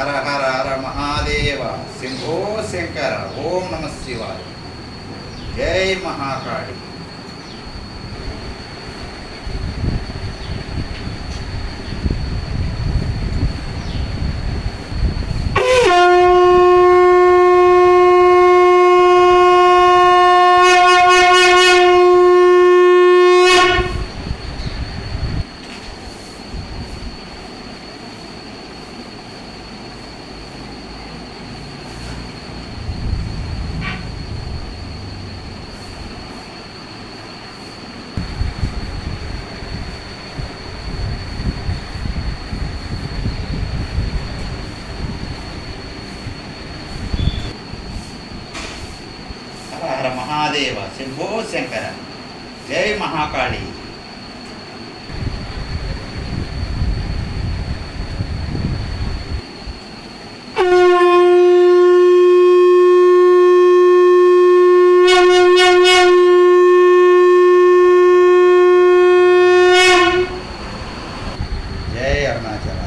హర హర హర మహాదేవ శంభో శంకర ఓం నమ శివాయ జై మహాకాళి హర హర మహాదేవ శంభో శంకర జై మహాకాళి జై అరుణాచల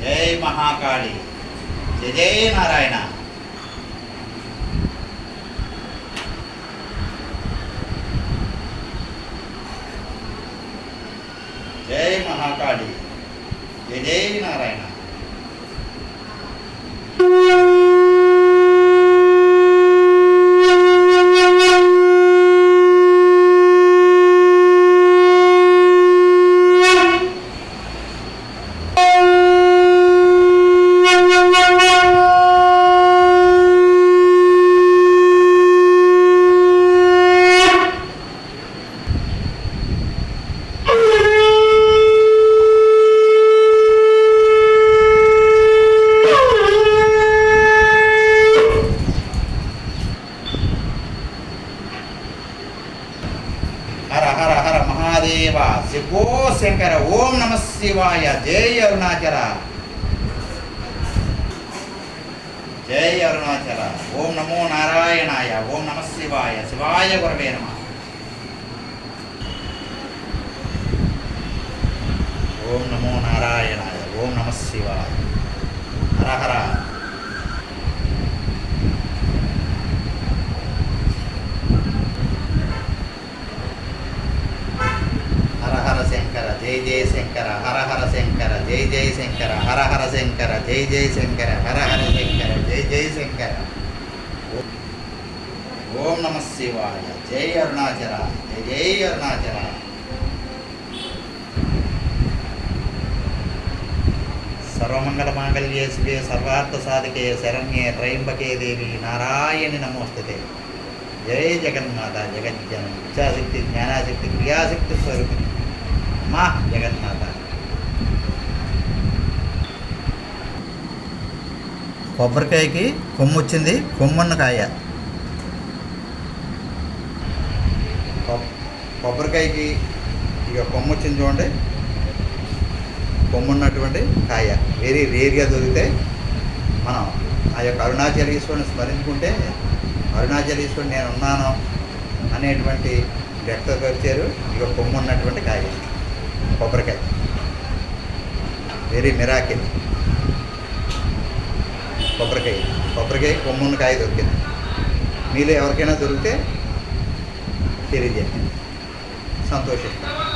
జై మహాకాళి. జయ జై నారాయణ. జయ మహాకాళి. జయ జై నారాయణ. హర హర హర మహాదేవ. శివో శంకర ఓం నమ శివాయ. జయ అరుణాచల. జై అరుణాచల. ఓం నమో నారాయణాయ. ఓం నమ శివాయ. శివాయ గురవే నమ. ఓం నమో నారాయణాయ. ఓం నమ శివాయ. హర హర హర శంకర జై జయ శంకర హర హర శంకర జై జయ శంకర హర హర శంకర జై జయ శంకర హర హర శంకర జై జయ శంకర. ఓం నమ శివాయ జై అరుణాచల జై జై అరుణాచల సర్వమంగళ మాంగళ్యే శివే సర్వార్థ సాధకే శరణ్యే త్రయంబకే దేవి నారాయణి నమోస్తుతే. జయ జగన్మాత జగజ్జనం ఇచ్చాశక్తి జ్ఞానాశక్తి క్రియాశక్తి స్వరూపిణి. మా జగన్మాత కొబ్బరికాయకి కొమ్ము వచ్చింది కొమ్మన్న కాయ కొబ్- కొబ్బరికాయకి ఇక కొమ్ము వచ్చింది చూడండి. కొమ్మున్నటువంటి కాయ. వెరీ రేర్గా దొరికితే మనం ఆ యొక్క అరుణాచలేశ్వరుని స్మరించుకుంటే అరుణాచలేశ్వరుడు నేను ఉన్నాను అనేటువంటి వ్యక్తపరిచారు ఇక కొమ్మున్నటువంటి కాయ. వెరీ మిరాకిల్ కొబ్బరికాయ కొబ్బరికాయ కొమ్మున్న కాయ దొరికింది మీలో ఎవరికైనా దొరికితే తెలియజేయండి సంతోషిస్తాను